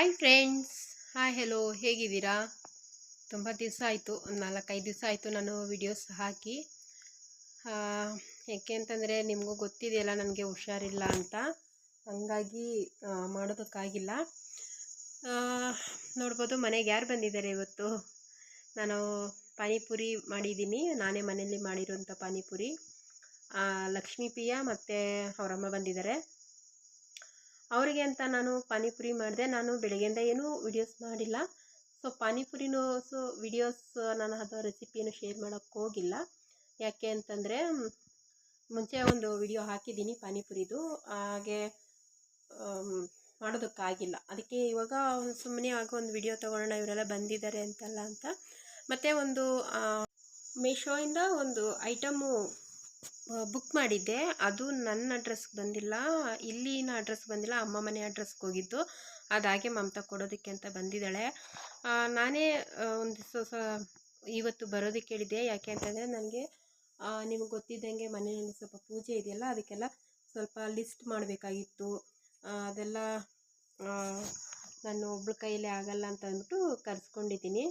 Hi friends hi hello ಹೇಗಿದ್ದೀರಾ? ತುಂಬ ದಿವಸ ಆಯಿತು. ಒಂದು ನಾಲ್ಕೈದು ದಿವಸ ಆಯಿತು ನಾನು ವಿಡಿಯೋಸ್ ಹಾಕಿ. ಯಾಕೆ ಅಂತಂದರೆ ನಿಮಗೂ ಗೊತ್ತಿದೆಯಲ್ಲ ನನಗೆ ಹುಷಾರಿಲ್ಲ ಅಂತ. ಹಂಗಾಗಿ ಮಾಡೋದಕ್ಕಾಗಿಲ್ಲ. ನೋಡ್ಬೋದು ಮನೆಗೆ ಯಾರು ಬಂದಿದ್ದಾರೆ ಇವತ್ತು? ನಾನು ಪಾನಿಪುರಿ ಮಾಡಿದ್ದೀನಿ. ನಾನೇ ಮನೆಯಲ್ಲಿ ಮಾಡಿರೋಂಥ ಪಾನಿಪುರಿ. ಲಕ್ಷ್ಮೀ ಪಿಯ ಮತ್ತು ಅವರಮ್ಮ ಬಂದಿದ್ದಾರೆ. ಅವರಿಗೆ ಅಂತ ನಾನು ಪಾನಿಪುರಿ ಮಾಡಿದೆ. ನಾನು ಬೆಳಗ್ಗೆಯಿಂದ ಏನೂ ವಿಡಿಯೋಸ್ ಮಾಡಿಲ್ಲ. ಸೊ ಪಾನಿಪುರಿನೂ ಸೊ ವಿಡಿಯೋಸ್ ನಾನು ಅದು ರೆಸಿಪಿಯನ್ನು ಶೇರ್ ಮಾಡೋಕ್ಕೆ ಹೋಗಿಲ್ಲ. ಯಾಕೆ ಅಂತಂದರೆ ಮುಂಚೆ ಒಂದು ವಿಡಿಯೋ ಹಾಕಿದ್ದೀನಿ ಪಾನಿಪುರಿದು. ಹಾಗೆ ಮಾಡೋದಕ್ಕಾಗಿಲ್ಲ. ಅದಕ್ಕೆ ಇವಾಗ ಸುಮ್ಮನೆ ಆಗ ಒಂದು ವಿಡಿಯೋ ತೊಗೊಳ್ಳೋಣ, ಇವರೆಲ್ಲ ಬಂದಿದ್ದಾರೆ ಅಂತಲ್ಲ ಅಂತ. ಮತ್ತು ಒಂದು ಮೀಶೋಯಿಂದ ಒಂದು ಐಟಮು ಬುಕ್ ಮಾಡಿದ್ದೆ. ಅದು ನನ್ನ ಅಡ್ರೆಸ್ಗೆ ಬಂದಿಲ್ಲ. ಇಲ್ಲಿನ ಅಡ್ರೆಸ್ ಬಂದಿಲ್ಲ. ಅಮ್ಮ ಮನೆ ಅಡ್ರೆಸ್ಗೆ ಹೋಗಿದ್ದು. ಅದಾಗೆ ಮಮತಾ ಕೊಡೋದಕ್ಕೆ ಅಂತ ಬಂದಿದ್ದಾಳೆ. ನಾನೇ ಒಂದು ದಿವಸ ಸ, ಇವತ್ತು ಬರೋದಕ್ಕೆ ಹೇಳಿದ್ದೆ ಯಾಕೆ ಅಂತಂದರೆ ನನಗೆ ನಿಮಗೆ ಗೊತ್ತಿದ್ದಂಗೆ ಮನೆಯಲ್ಲಿ ಸ್ವಲ್ಪ ಪೂಜೆ ಇದೆಯಲ್ಲ, ಅದಕ್ಕೆಲ್ಲ ಸ್ವಲ್ಪ ಲಿಸ್ಟ್ ಮಾಡಬೇಕಾಗಿತ್ತು. ಅದೆಲ್ಲ ನಾನು ಒಬ್ಳ ಕೈಯಲ್ಲಿ ಆಗಲ್ಲ ಅಂತ ಅಂದ್ಬಿಟ್ಟು ಕರೆಸ್ಕೊಂಡಿದ್ದೀನಿ.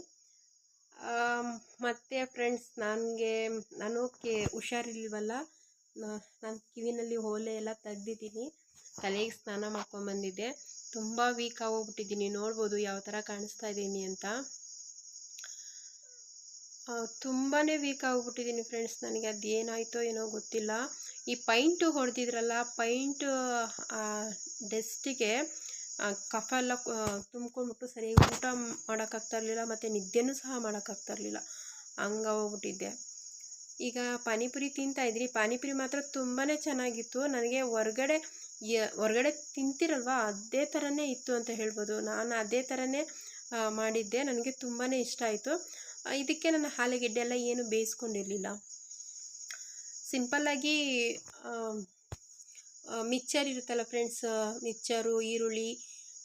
ಮತ್ತು ಫ್ರೆಂಡ್ಸ್ ನನಗೆ, ನಾನು ಕೆ ಹುಷಾರಿಲ್ವಲ್ಲ? ನಾನು ಕಿವಿನಲ್ಲಿ ಓಲೆ ಎಲ್ಲ ತೆಗ್ದಿದ್ದೀನಿ. ತಲೆಗೆ ಸ್ನಾನ ಮಾಡ್ಕೊಂಬಂದಿದ್ದೆ. ತುಂಬ ವೀಕ್ ಆಗೋಗ್ಬಿಟ್ಟಿದ್ದೀನಿ. ನೋಡ್ಬೋದು ಯಾವ ಥರ ಕಾಣಿಸ್ತಾ ಇದ್ದೀನಿ ಅಂತ. ತುಂಬಾ ವೀಕ್ ಆಗಿಬಿಟ್ಟಿದ್ದೀನಿ ಫ್ರೆಂಡ್ಸ್ ನನಗೆ ಅದೇನಾಯಿತೋ ಏನೋ ಗೊತ್ತಿಲ್ಲ. ಈ ಪೈಂಟು ಹೊಡೆದಿದ್ರಲ್ಲ ಪೈಂಟು ಡೆಸ್ಟಿಗೆ ಕಫ ಎಲ್ಲ ತುಂಬ್ಕೊಂಡ್ಬಿಟ್ಟು ಸರಿಯಾಗಿ ಊಟ ಮಾಡೋಕ್ಕಾಗ್ತಾ ಇರಲಿಲ್ಲ ಮತ್ತು ನಿದ್ದೆನೂ ಸಹ ಮಾಡೋಕ್ಕಾಗ್ತಾ ಇರಲಿಲ್ಲ. ಹಂಗಾಗೋಗ್ಬಿಟ್ಟಿದ್ದೆ ಈಗ ಪಾನಿಪುರಿ ತಿಂತಾ ಇದ್ರಿ. ಪಾನಿಪುರಿ ಮಾತ್ರ ತುಂಬಾ ಚೆನ್ನಾಗಿತ್ತು. ನನಗೆ ಹೊರ್ಗಡೆ ಹೊರ್ಗಡೆ ತಿಂತಿರಲ್ವ? ಅದೇ ಥರನೇ ಇತ್ತು ಅಂತ ಹೇಳ್ಬೋದು. ನಾನು ಅದೇ ಥರನೇ ಮಾಡಿದ್ದೆ. ನನಗೆ ತುಂಬಾ ಇಷ್ಟ ಆಯಿತು. ಇದಕ್ಕೆ ನನ್ನ ಆಲೂಗೆಡ್ಡೆ ಎಲ್ಲ ಏನು ಬೇಯಿಸ್ಕೊಂಡಿರಲಿಲ್ಲ. ಸಿಂಪಲ್ಲಾಗಿ ಮಿಕ್ಚರ್ ಇರುತ್ತಲ್ಲ ಫ್ರೆಂಡ್ಸ್ ಮಿಕ್ಚರು ಈರುಳ್ಳಿ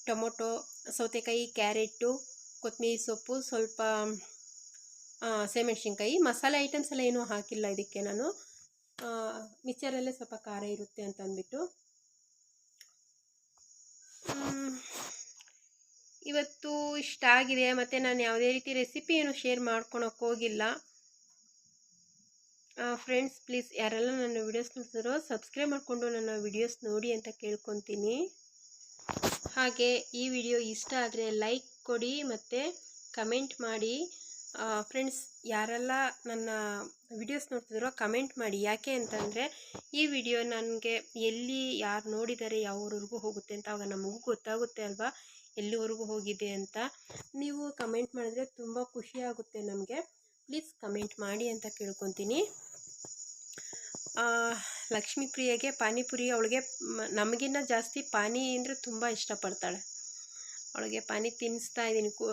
ಟೊಮೊಟೊ, ಸೌತೆಕಾಯಿ, ಕ್ಯಾರೆಟು ಕೊತ್ತಂಬರಿ ಸೊಪ್ಪು, ಸ್ವಲ್ಪ ಸೇಮೆಣ್ಸಿನ್ಕಾಯಿ. ಮಸಾಲೆ ಐಟಮ್ಸ್ ಎಲ್ಲ ಏನೂ ಹಾಕಿಲ್ಲ ಇದಕ್ಕೆ ನಾನು. ಮಿಕ್ಚರಲ್ಲೇ ಸ್ವಲ್ಪ ಖಾರ ಇರುತ್ತೆ ಅಂತ ಅಂದ್ಬಿಟ್ಟು. ಇವತ್ತು ಇಷ್ಟ ಆಗಿದೆ. ಮತ್ತು ನಾನು ಯಾವುದೇ ರೀತಿ ರೆಸಿಪಿ ಏನು ಶೇರ್ ಮಾಡ್ಕೊಳಕ್ಕೆ ಹೋಗಿಲ್ಲ. ಫ್ರೆಂಡ್ಸ್ ಪ್ಲೀಸ್ ಯಾರೆಲ್ಲ ನನ್ನ ವಿಡಿಯೋಸ್ ನೋಡ್ತಿರೋ ಸಬ್ಸ್ಕ್ರೈಬ್ ಮಾಡಿಕೊಂಡು ನನ್ನ ವಿಡಿಯೋಸ್ ನೋಡಿ ಅಂತ ಕೇಳ್ಕೊತೀನಿ. ಹಾಗೆ ಈ ವಿಡಿಯೋ ಇಷ್ಟ ಆದರೆ ಲೈಕ್ ಕೊಡಿ ಮತ್ತು ಕಮೆಂಟ್ ಮಾಡಿ. ಫ್ರೆಂಡ್ಸ್ ಯಾರೆಲ್ಲ ನನ್ನ ವಿಡಿಯೋಸ್ ನೋಡ್ತಿದ್ರೋ ಕಮೆಂಟ್ ಮಾಡಿ. ಯಾಕೆ ಅಂತಂದರೆ ಈ ವಿಡಿಯೋ ನನಗೆ ಎಲ್ಲಿ ಯಾರು ನೋಡಿದ್ದಾರೆ ಯಾವ ಊರವರೆಗೂ ಹೋಗುತ್ತೆ ಅಂತ ಆವಾಗ ನಮಗೂ ಗೊತ್ತಾಗುತ್ತೆ ಅಲ್ವಾ? ಎಲ್ಲಿವರೆಗೂ ಹೋಗಿದೆ ಅಂತ. ನೀವು ಕಮೆಂಟ್ ಮಾಡಿದ್ರೆ ತುಂಬ ಖುಷಿ ಆಗುತ್ತೆ ನಮಗೆ. ಪ್ಲೀಸ್ ಕಮೆಂಟ್ ಮಾಡಿ ಅಂತ ಕೇಳ್ಕೊತೀನಿ. ಲಕ್ಷ್ಮೀ ಪ್ರಿಯಗೆ ಪಾನಿಪುರಿ ಅವಳಿಗೆ ನಮಗಿನ್ನ ಜಾಸ್ತಿ ಪಾನಿ ಅಂದರೆ ತುಂಬ ಇಷ್ಟಪಡ್ತಾಳೆ. ಅವಳಿಗೆ ಪಾನಿ ತಿನ್ನಿಸ್ತಾ ಇದ್ದೀನಿ. ಕು,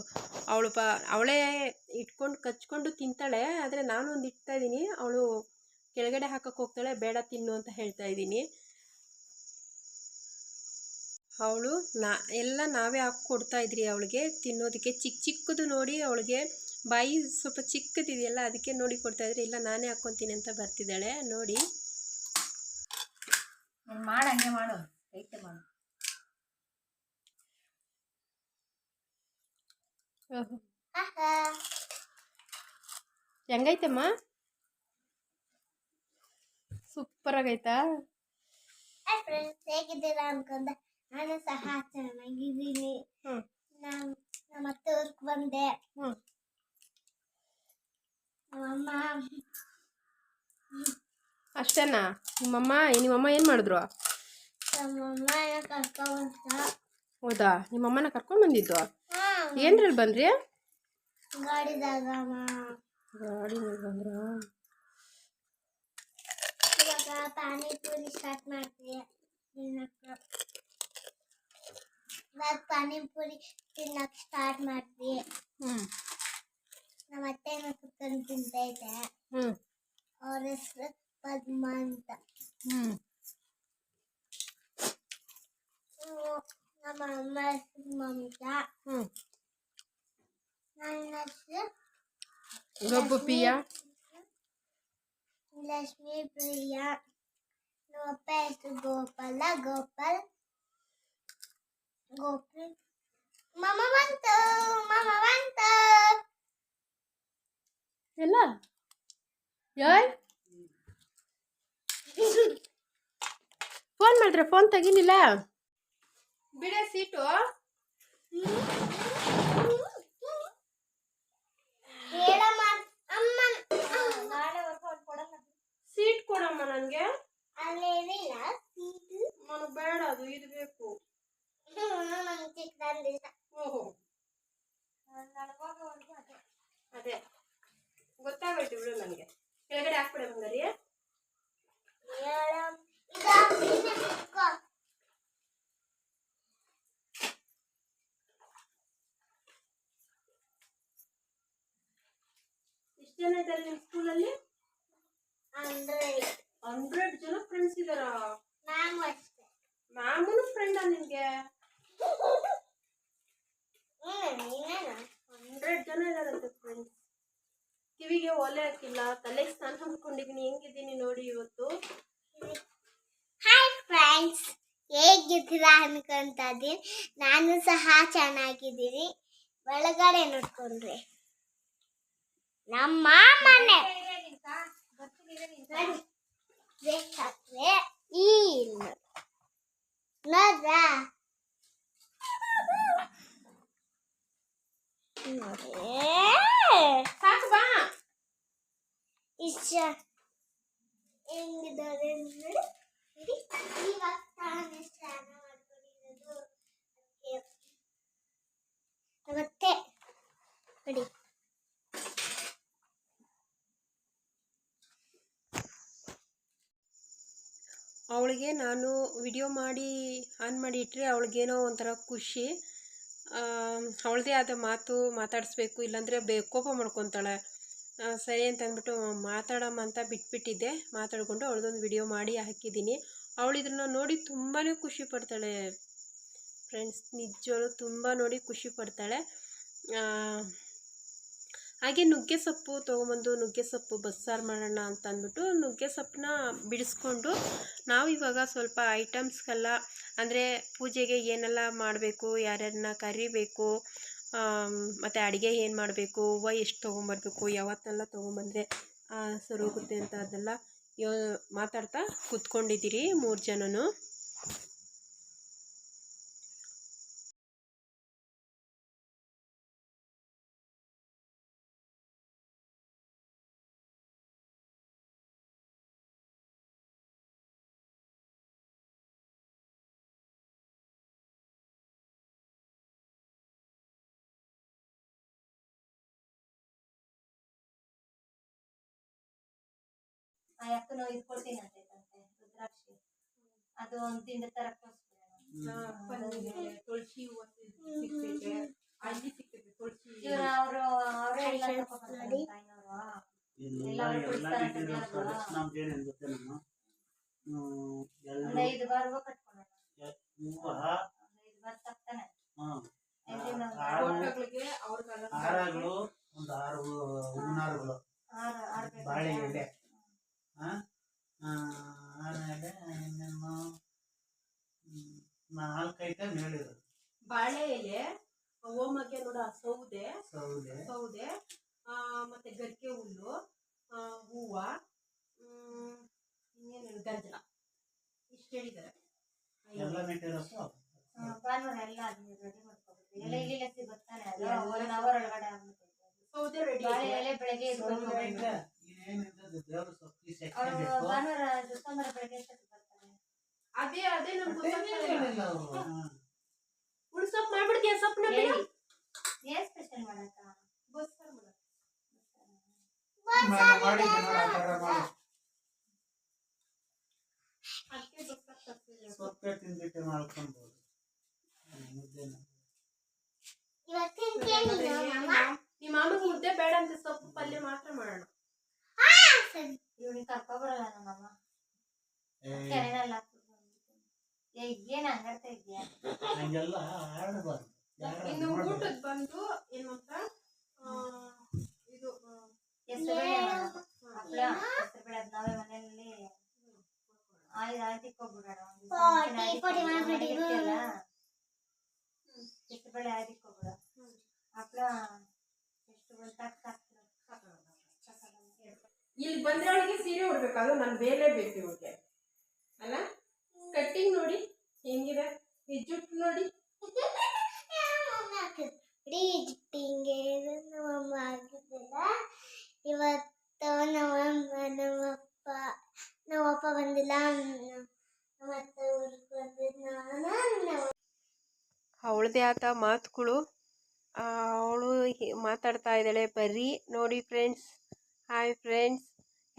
ಅವಳು ಪಾ ಅವಳೇ ಇಟ್ಕೊಂಡು ಕಚ್ಕೊಂಡು ತಿಂತಾಳೆ, ಆದರೆ ನಾನು ಒಂದು ಇಡ್ತಾ ಇದ್ದೀನಿ. ಅವಳು ಕೆಳಗಡೆ ಹಾಕಕ್ಕೆ ಹೋಗ್ತಾಳೆ, ಬೇಡ ತಿನ್ನು ಅಂತ ಹೇಳ್ತಾ ಇದ್ದೀನಿ. ಅವಳು ನಾ, ಎಲ್ಲ ನಾವೇ ಹಾಕಿ ಕೊಡ್ತಾ ಇದ್ರಿ ಅವಳಿಗೆ ತಿನ್ನೋದಕ್ಕೆ. ಚಿಕ್ಕ ಚಿಕ್ಕದು ನೋಡಿ ಅವಳಿಗೆ ಬಾಯಿ ಸ್ವಲ್ಪ ಚಿಕ್ಕದಿದೆಯಲ್ಲ, ಅದಕ್ಕೆ ನೋಡಿ ಕೊಡ್ತಾಯಿದ್ರಿ ಇಲ್ಲ, ನಾನೇ ಹಾಕ್ಕೊತೀನಿ ಅಂತ ಬರ್ತಿದ್ದಾಳೆ. ನೋಡಿ. ನೀನು ಮಾಡು ಹಂಗೆ ಮಾಡು ಐತೆ ಮಾಡು. ಹೆಂಗೈತಮ್ಮ? ಸೂಪರ್ ಆಗೈತಾ? ಹೇಗಿದ್ದೀರಾ ಅನ್ಕೊಂಡೆ? ನಾನು ಸಹ ಚೆನ್ನಾಗಿದ್ದೀನಿ. ಹ್ಞೂ ನಾನು ನಮ್ಮ ಅತ್ತೆ ಊರ್ಗ್ ಬಂದೆ. ಹ್ಞೂ ನಮ್ಮಮ್ಮ ಅಷ್ಟೇನಾ? ನಿಮ್ಮಮ್ಮ ನಿಮ್ಮಮ್ಮ ಏನು ಮಾಡಿದ್ರು? ಹೌದಾ? ನಿಮ್ಮಮ್ಮನ ಕರ್ಕೊಂಡು ಬಂದಿದ್ದು ಏನ್ರಲ್ಲಿ ಬಂದ್ರಿ? ಗಾಡಿದಾಗ ಗಾಡಿ ಬಂದ್ರ? ಪಾನಿಪುರಿ ಸ್ಟಾರ್ಟ್ ಮಾಡ್ತೀವಿ. ಇವಾಗ ಪಾನಿಪುರಿ ತಿನ್ನಕ್ಕೆ ಸ್ಟಾರ್ಟ್ ಮಾಡ್ತೀವಿ. ನಮ್ಮ ಅತ್ತೆ ಕುತ್ಕೊಂಡು ತಿಂತೈತೆ ಹ್ಞೂ ಅವ್ರ ಹೆಸರು ಪದ್ಮ ಅಂತ ಹ್ಞೂ ಇವ್ರು ನಮ್ಮ ಅಮ್ಮ ಹೆಸರು ಮಮತಾ ಹ್ಞೂ ನನ್ನ ಹೆಸರು ಗೊಬ್ಬು ಪಿಯ ಲಕ್ಷ್ಮೀ ಪ್ರಿಯ ನಮ್ಮಪ್ಪ ಹೆಸರು ಗೋಪಾಲ ಗೋಪಾಲ್ ಗೋಪಿ ಮಮ್ಮ ಬಂತು ಮಮ್ಮ ಬಂತು ಎಲ್ಲ ಯಾಯ್ ಫೋನ್ ತೆಗಿಲಿಲ್ಲ? ಬಿಡ ಸೀಟು. ಹೇಳಮ್ಮ ಅಮ್ಮ ನಾಳೆ ವರ್ಕೌಟ್ ಕೊಡಲ್ಲ. ಸೀಟ್ ಕೊಡಮ್ಮ ನನಗೆ. ಅಲ್ಲೇ ಸೀಟು ನನಗೆ ಬೇಡ ಅದು ಇದು ಬೇಕು ನಂಗೆ ಚಿಕ್ಕದಂದಿಲ್ಲ ಓಹೋ ನಡ್ಕೋಗೋವರೆಗೂ ಅದೇ ಅದೇ ಗೊತ್ತಾಗೋಯ್ತು ಬಿಡು ನನಗೆ ಕೆಳಗಡೆ ಹಾಕ್ಬಿಡ ಬಂಗಾರಿ ಹೇಳಮ್ಮ ಇದು ಹಾಕ್ತೀನಿ, ಕುತ್ಕೋ. ಎಷ್ಟು ಜನ ಇದ್ದಾರೆ ನಿಮ್ಮ ಸ್ಕೂಲಲ್ಲಿ ಅಂದ್ರೆ ಹಂಡ್ರೆಡ್ ಜನ ಫ್ರೆಂಡ್ಸ್ ಇದ್ದಾರಾ ನಾನು ಅಷ್ಟೇ ಮ್ಯಾಮನು ಫ್ರೆಂಡಾ ನಿನಗೆ ಹ್ಮ್ ನೀನೇನು ಹಂಡ್ರೆಡ್ ಜನ ಇದ್ದಾರಂತೆ ಫ್ರೆಂಡ್ಸ್ ಕಿವಿಗೆ ತಲೆಗೆ ಸ್ನಾನ ಮಾಡ್ಕೊಂಡಿದ್ದೀನಿ ಹೆಂಗಿದ್ದೀನಿ ನೋಡಿ ಇವತ್ತು. ಹಾಯ್ ಫ್ರೆಂಡ್ಸ್ ಹೇಗಿದ್ದೀರಾ ಅನ್ಕೊಂತ ನಾನು ಸಹ ಚೆನ್ನಾಗಿದ್ದೀನಿ. ಒಳಗಡೆ ನೋಡ್ಕೊಂಡ್ರಿ. ನಮ್ಮ ಮನೆ ನೋಡಿ, ಬೇಕಾದ್ರೆ ಈ ಇಲ್ಲ ನೋಡ್ರಾ ನೋಡಿ ಸಾಕು ಬಾ ಇಷ್ಟ ಹೆಂಗಿದ್ದಾರೆ ನೋಡಿ ನೋಡಿ, ಇವಾಗ ತಾನೇ ಸ್ನಾನ ಮಾಡ್ಕೊಂಡಿರೋದು ಅದಕ್ಕೆ ಮತ್ತೆ ನೋಡಿ ಅವಳಿಗೆ ನಾನು ವಿಡಿಯೋ ಮಾಡಿ ಆನ್ ಮಾಡಿ ಇಟ್ಟರೆ ಅವಳಿಗೇನೋ ಒಂಥರ ಖುಷಿ. ಅವಳದೇ ಆದ ಮಾತು ಮಾತಾಡಿಸ್ಬೇಕು, ಇಲ್ಲಾಂದರೆ ಬೇ, ಕೋಪ ಮಾಡ್ಕೊತಾಳೆ. ಸರಿ ಅಂತ ಅಂದ್ಬಿಟ್ಟು ಮಾತಾಡಮ್ಮ ಅಂತ ಬಿಟ್ಬಿಟ್ಟಿದ್ದೆ. ಮಾತಾಡಿಕೊಂಡು ಅವಳದೊಂದು ವಿಡಿಯೋ ಮಾಡಿ ಹಾಕಿದ್ದೀನಿ. ಅವಳು ಇದನ್ನು ನೋಡಿ ತುಂಬಾ ಖುಷಿ ಪಡ್ತಾಳೆ. ಫ್ರೆಂಡ್ಸ್ ನಿಜವಾಗ್ಲೂ ತುಂಬ ನೋಡಿ ಖುಷಿ ಪಡ್ತಾಳೆ. ಹಾಗೆ ನುಗ್ಗೆ ಸೊಪ್ಪು ತೊಗೊಂಬಂದು ನುಗ್ಗೆ ಸೊಪ್ಪು ಬಸ್ಸಾರು ಮಾಡೋಣ ಅಂತ ಅಂದ್ಬಿಟ್ಟು ನುಗ್ಗೆ ಸೊಪ್ಪನ್ನ ಬಿಡಿಸ್ಕೊಂಡು ನಾವು ಇವಾಗ ಸ್ವಲ್ಪ ಐಟಮ್ಸ್ಗೆಲ್ಲ, ಅಂದರೆ ಪೂಜೆಗೆ ಏನೆಲ್ಲ ಮಾಡಬೇಕು, ಯಾರ್ಯಾರನ್ನ ಕರಿಬೇಕು ಮತ್ತು ಅಡುಗೆ ಏನು ಮಾಡಬೇಕು, ಹೂವು ಎಷ್ಟು ತೊಗೊಂಬರ್ಬೇಕು ಯಾವತ್ತೆಲ್ಲ ತೊಗೊಂಬಂದರೆ ಸರೋಗುತ್ತೆ ಅಂತ ಅದೆಲ್ಲ ಯೋ, ಮಾತಾಡ್ತಾ ಕೂತ್ಕೊಂಡಿದ್ದೀರಿ ಮೂರು ಜನನು. ಆ ಅಕ್ಕನ ಇದು ಅಂತ ತಂತೆ ರುದ್ರಾಕ್ಷಿ. ಅದು ಒಂದು ತಿಂದ ತರ ತುಳಸಿ ಹೂವು ಸಿಗ್ತೈತೆ. ಅಲ್ಲಿ ಸಿಗ್ತೈತೆ ತುಳಸಿ ಇವ್ರು ಅವರು ಅವರೇ ಎಲ್ಲ ತಗೊಂಡ್ಬರ್ತಾರೆ. ತಾಯಿನವ್ರು. ಒಂದ್ ಐದು ಬಾರ್ಗೂ ಐದು ಬಾರ್ ಆರು ಹಾರಗಳು ಒಂದು ಆರು ಹೂವಿನಾರುಗಳು ಆರು ಆರು ಬಾಳೆ ಎಲೆ ಆಮೇಲೆ ಇನ್ನೇನು ನಾಲ್ಕೈತೆ ಹೇಳಿದ್ರು ಬಾಳೆ ಎಲೆ ಓಮಕ್ಕೆ ನೋಡ ಸೌದೆ ಸೌದೆ. ಸೌದೆ ಆ, ಮತ್ತೆ ಗರಿಕೆ ಹುಲ್ಲು ಆ, ಹೂವ ಹ್ಮ್, ಇನ್ನೇನು ಗಂಜಲ. ಇಷ್ಟು ಹೇಳಿದ್ದಾರೆ. ಎಲ್ಲ ಮೆಟೀರಿಯಲ್ಸ್ ಭಾನುವಾರ ಎಲ್ಲ ಅದನ್ನ ರೆಡಿ ಮಾಡ್ಕೊಬೇಕು. ಎಲ್ಲ ಇಲ್ಲಿ ಸಿಗುತ್ತಾನೆ ಅದು ಒನ್ ಅವರ್ ಒಳಗಡೆ ಸೌದೆ ರೆಡಿ ಬಾಳೆ ಎಲೆ ಬೆಳಗ್ಗೆ ಸೊಪ್ಪಿ ಭಾನುವಾರ ಸೋಮವಾರ ಬೆಳಗ್ಗೆ ಬರ್ತಾರೆ? ಅದೇ ಅದೇ ನಮ್ಗೆ ಅವರು? ಉಳ್ಸೊಪ್ಪು ಮಾಡ್ಬಿಡ್ತೀಯ ಬೇಡ? ಹೇಳಿ. ಏನ್ ಸ್ಪೆಷಲ್ ಮಾಡಕ್ಕ? ಬಸ್ಸಾರು. ಸೊಪ್ಪೆ ಮಾಡ್ಕೊಬೋದು ಮುದ್ದೆನ ನಮ್ಮ ಮುದ್ದೆ ಬೇಡ ಅಂತ ಸೊಪ್ಪು ಪಲ್ಯ ಮಾತ್ರ ಮಾಡೋಣ. ಇವ್ನಿಗೆ ಕರ್ಕೊಬರಲ್ಲ ನಮ್ಮಮ್ಮ ಏ ಏನ್ ಹಂಗಾಡ್ತಾ ಇದ್ಯಾ ಹಂಗೆಲ್ಲ ಆಡಬಾರ್ದು ಇನ್ನು. ಊಟದ ಬಂದು ಏನು? ಅಂತ ಆ, ಇದು ಅದ್ ನಾವೇ ಮನೆಯಲ್ಲಿ ಆಯ್ತು ಆಯ್ತು ಮಾಡ್ಬಿಡಿ. ಹೆಸರು ಬೆಳೆ ಅದಕ್ಕೋಗ್ಬಿಡ ಹಪ್ಳ. ಎಷ್ಟು ಬಂತ ಇಲ್ಲಿ ಬಂದ್ರೊಳಗೆ ಸೀರೆ ಉಡ್ಬೇಕು ಅದು ನಾನು ಬೇರೆ ಬೇಕು ಇವ್ರಿಗೆ ಅಲ್ಲ? ಕಟ್ಟಿಂಗ್ ನೋಡಿ ಹೆಂಗಿದೆ? ಈ ಜುಟ್ಟು ನೋಡಿ. ಇವತ್ತು ನಮ್ಮ ನಮ್ಮಪ್ಪ ನಮ್ಮಪ್ಪ ಬಂದಿಲ್ಲ ಆತ ಅವಳದೇ ಆದ ಮಾತುಗಳು. ಅವಳು ಮಾತಾಡ್ತಾ ಇದ್ದಾಳೆ. ಬರ್ರಿ ನೋಡಿ ಫ್ರೆಂಡ್ಸ್ ಹಾಯ್ ಫ್ರೆಂಡ್ಸ್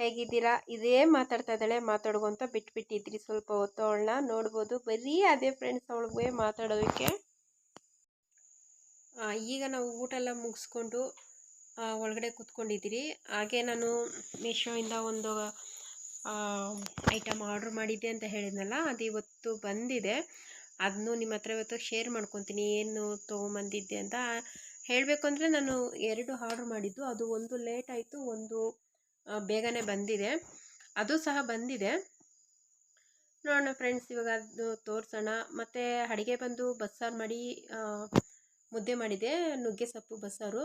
ಹೇಗಿದ್ದೀರಾ? ಇದೇ ಮಾತಾಡ್ತಾ ಇದ್ದಾಳೆ. ಮಾತಾಡ್ಕೊಂತ ಬಿಟ್ಬಿಟ್ಟಿದ್ರಿ. ಸ್ವಲ್ಪ ಹೊತ್ತು ಅವಳನ್ನ ನೋಡ್ಬೋದು. ಬರೀ ಅದೇ ಫ್ರೆಂಡ್ಸ್ ಅವಳಿಗೆ ಮಾತಾಡೋದಕ್ಕೆ. ಈಗ ನಾವು ಊಟ ಎಲ್ಲ ಮುಗಿಸ್ಕೊಂಡು ಒಳಗಡೆ ಕೂತ್ಕೊಂಡಿದ್ದೀರಿ. ಹಾಗೆ ನಾನು ಮೀಶೋಯಿಂದ ಒಂದು ಐಟಮ್ ಆರ್ಡ್ರ್ ಮಾಡಿದ್ದೆ ಅಂತ ಹೇಳಿದ್ನಲ್ಲ, ಅದು ಇವತ್ತು ಬಂದಿದೆ. ಅದನ್ನು ನಿಮ್ಮ ಹತ್ರ ಇವತ್ತು ಶೇರ್ ಮಾಡ್ಕೊತೀನಿ. ಏನು ತೊಗೊಂಬಂದಿದ್ದೆ ಅಂತ ಹೇಳಬೇಕು ಅಂದರೆ ನಾನು ಎರಡು ಆರ್ಡ್ರ್ ಮಾಡಿದ್ದು. ಅದು ಒಂದು ಲೇಟ್ ಆಯಿತು, ಒಂದು ಬೇಗನೆ ಬಂದಿದೆ. ಅದು ಸಹ ಬಂದಿದೆ. ನೋಡೋಣ ಫ್ರೆಂಡ್ಸ್, ಇವಾಗ ಅದು ತೋರಿಸೋಣ. ಮತ್ತು ಅಡುಗೆ ಬಂದು ಬಸ್ಸಾರು ಮಾಡಿ ಮುದ್ದೆ ಮಾಡಿದೆ. ನುಗ್ಗೆ ಸೊಪ್ಪು ಬಸ್ಸಾರು.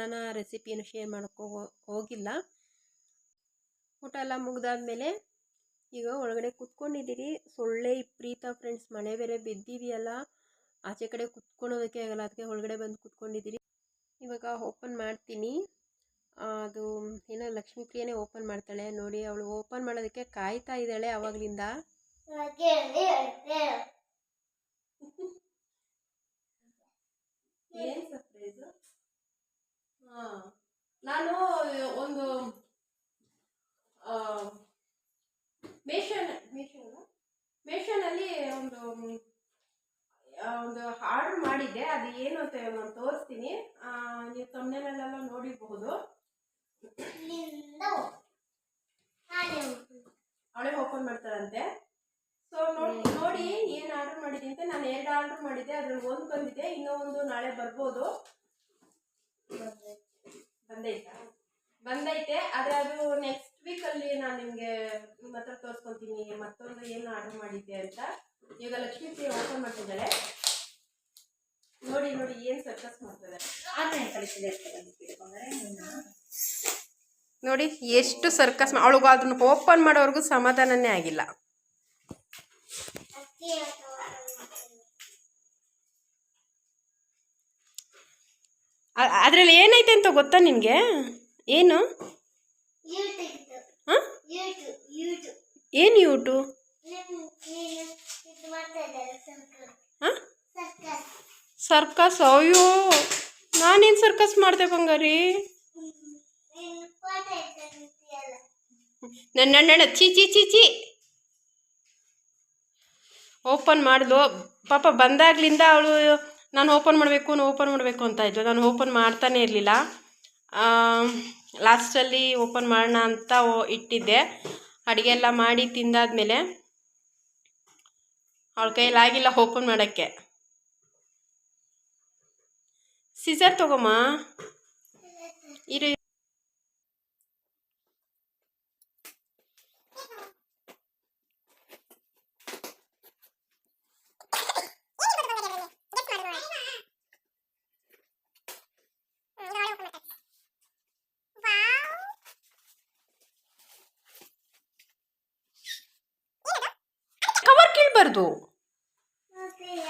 ನಾನು ರೆಸಿಪಿಯನ್ನು ಶೇರ್ ಮಾಡೋಕ್ಕೆ ಹೋಗಿಲ್ಲ. ಊಟ ಎಲ್ಲ ಮುಗ್ದಾದ್ಮೇಲೆ ಈಗ ಒಳಗಡೆ ಕುತ್ಕೊಂಡಿದ್ದೀರಿ. ಸೊಳ್ಳೆ ಪ್ರೀತ ಫ್ರೆಂಡ್ಸ್, ಮಳೆ ಬೇರೆ ಬಿದ್ದಿದೆಯಲ್ಲ. ಆಚೆ ಕಡೆ ಕುತ್ಕೊಳೋದಕ್ಕೆ ಆಗಲ್ಲ, ಅದಕ್ಕೆ ಒಳಗಡೆ ಬಂದು ಕುತ್ಕೊಂಡಿದ್ದೀರಿ. ಇವಾಗ ಓಪನ್ ಮಾಡ್ತೀನಿ. ಅದು ಏನೋ ಲಕ್ಷ್ಮೀ ಓಪನ್ ಮಾಡ್ತಾಳೆ. ನೋಡಿ, ಅವಳು ಓಪನ್ ಮಾಡೋದಕ್ಕೆ ಕಾಯ್ತಾ ಇದ್ದಾಳೆ ಅವಾಗ್ಲಿಂದ. ನಾನು ಒಂದು ಮೇಷನ್ ಮೇಷನ್? ಮೇಷನಲ್ಲಿ ಒಂದು ಒಂದು ಆರ್ಡರ್ ಮಾಡಿದ್ದೆ. ಅದು ಏನು ಅಂತ ನಾನು ತೋರಿಸ್ತೀನಿ. ನೀವು ತಮ್ಮನೇಲೆಲ್ಲ ನೋಡಿರಬಹುದು. ಅವಳೇ ಓಪನ್ ಮಾಡ್ತಾರಂತೆ ಸೊ ನೋಡಿ ನೋಡಿ ಏನು ಆರ್ಡರ್ ಮಾಡಿದ್ದೀನಿ ಅಂತ ನಾನು ಎರಡು ಆರ್ಡರ್ ಮಾಡಿದ್ದೆ ಅದ್ರಲ್ಲಿ ಒಂದು ಬಂದಿದೆ ಇನ್ನೂ ಒಂದು ನಾಳೆ ಬರ್ಬೋದು. ಬಂದೈತೆ? ಬಂದೈತೆ ಆದರೆ ಅದು ನೆಕ್ಸ್ಟ್ ವೀಕಲ್ಲಿ ನಾನು ನಿಮಗೆ ನಿಮ್ಮ ಹತ್ರ ತೋರಿಸ್ಕೊತೀನಿ ಮತ್ತೊಂದು ಏನು ಆರ್ಡರ್ ಮಾಡಿದ್ದೆ ಅಂತ. ಈಗ ಲಕ್ಷ್ಮೀ ಪ್ರಿಯ ಓಪನ್ ಮಾಡ್ತಿದ್ದಾಳೆ ನೋಡಿ ನೋಡಿ ಏನು ಸರ್ಕಸ್ ಮಾಡ್ತಿದ್ದಾರೆ. ನೋಡಿ ಎಷ್ಟು ಸರ್ಕಸ್ ಅವಳಿಗೂ ಅದನ್ನು ಓಪನ್ ಮಾಡೋವರೆಗೂ ಸಮಾಧಾನನೇ ಆಗಿಲ್ಲ. ಅದರಲ್ಲಿ ಏನೈತೆ ಅಂತ ಗೊತ್ತಾ ನಿಮಗೆ? ಏನು? ಏನು ಯೂಟು ಸರ್ಕಸ್ ಹಾಂ? ಸರ್ಕಸ್. ಸರ್ಕಸ್? ಅಯ್ಯೋ ನಾನೇನು ಸರ್ಕಸ್ ಮಾಡ್ದೆ ಬಂಗಾರಿ? ನನ್ನ ಅಣ್ಣನ ಚಿ ಚಿ ಚಿ ಚಿ ಓಪನ್ ಮಾಡಿದ್ಲು ಪಾಪ ಬಂದಾಗ್ಲಿಂದ ಅವಳು, ನಾನು ಓಪನ್ ಮಾಡಬೇಕು ಓಪನ್ ಮಾಡಬೇಕು ಅಂತ ಇದ್ಲು. ನಾನು ಓಪನ್ ಮಾಡ್ತಾನೆ ಇರಲಿಲ್ಲ. ಲಾಸ್ಟಲ್ಲಿ ಓಪನ್ ಮಾಡೋಣ ಅಂತ ಇಟ್ಟಿದ್ದೆ. ಅಡುಗೆ ಎಲ್ಲ ಮಾಡಿ ತಿಂದಾದ್ಮೇಲೆ ಅವಳ ಆಗಿಲ್ಲ ಓಪನ್ ಮಾಡೋಕ್ಕೆ. ಸಿಸರ್ ತಗೊಮ್ಮ ಇರು.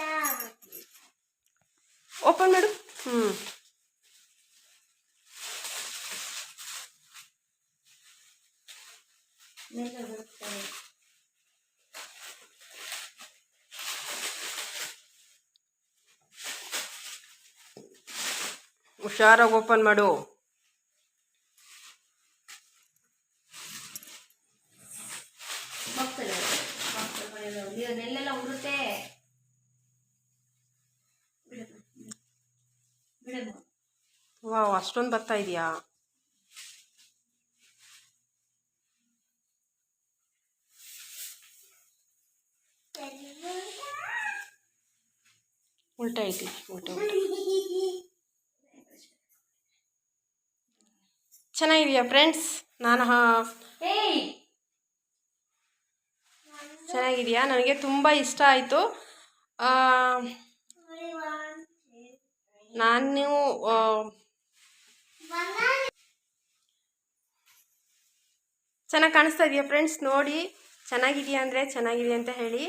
ಯಾವ ಓಪನ್ ಮಾಡು. ಹ್ಞೂ ಹುಷಾರಾಗಿ ಓಪನ್ ಮಾಡು. ನೆಲ್ಲೆಲ್ಲ ಉರುತ್ತೆ ವಾವ್ ಅಷ್ಟೊಂದು ಬರ್ತಾ ಇದೆಯಾ? ಉಲ್ಟಾ ಐತಿ ಉಲ್ಟಾ ಚೆನ್ನಾಗಿದೆಯಾ ಫ್ರೆಂಡ್ಸ್ ನಾನು? ಚೆನ್ನಾಗಿದೆಯಾ? ನನಗೆ ತುಂಬ ಇಷ್ಟ ಆಯಿತು. ನಾನು ಚೆನ್ನಾಗಿ ಕಾಣಿಸ್ತಾ ಇದೆಯಾ ಫ್ರೆಂಡ್ಸ್? ನೋಡಿ, ಚೆನ್ನಾಗಿದೆಯಾ ಅಂದರೆ ಚೆನ್ನಾಗಿದೆ ಅಂತ ಹೇಳಿ.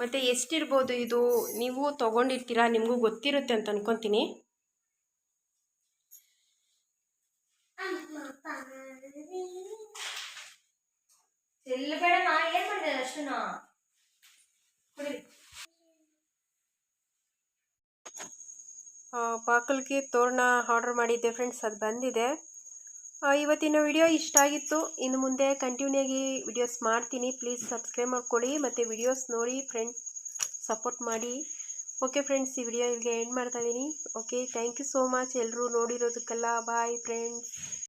ಮತ್ತು ಎಷ್ಟಿರ್ಬೋದು ಇದು? ನೀವು ತೊಗೊಂಡಿರ್ತೀರಾ? ನಿಮಗೂ ಗೊತ್ತಿರುತ್ತೆ ಅಂತ ಅನ್ಕೊತೀನಿ. ಎಲ್ಲ ಬೇಡ ನಾ ಏನ್ ಮಾಡಿದೆ ಅಷ್ಟನ್ನ ಬಾಕಲ್ಗೆ ತೋರಣ ಆರ್ಡರ್ ಮಾಡಿದ್ದೆ ಫ್ರೆಂಡ್ಸ್ ಅದು ಬಂದಿದೆ. ಇವತ್ತಿನ ವಿಡಿಯೋ ಇಷ್ಟ ಆಗಿತ್ತು. ಇನ್ನು ಮುಂದೆ ಕಂಟಿನ್ಯೂ ಆಗಿ ವಿಡಿಯೋಸ್ ಮಾಡ್ತೀನಿ. ಪ್ಲೀಸ್ ಸಬ್ಸ್ಕ್ರೈಬ್ ಮಾಡ್ಕೊಳ್ಳಿ. ಮತ್ತು ವಿಡಿಯೋಸ್ ನೋಡಿ ಫ್ರೆಂಡ್ ಸಪೋರ್ಟ್ ಮಾಡಿ. ಓಕೆ ಫ್ರೆಂಡ್ಸ್ ಈ ವಿಡಿಯೋ ಇಲ್ಲಿಗೆ ಎಂಡ್ ಮಾಡ್ತಾಯಿದ್ದೀನಿ okay thank you so much ಎಲ್ಲರೂ ನೋಡಿರೋದಕ್ಕೆಲ್ಲ ಬಾಯ್ ಫ್ರೆಂಡ್ಸ್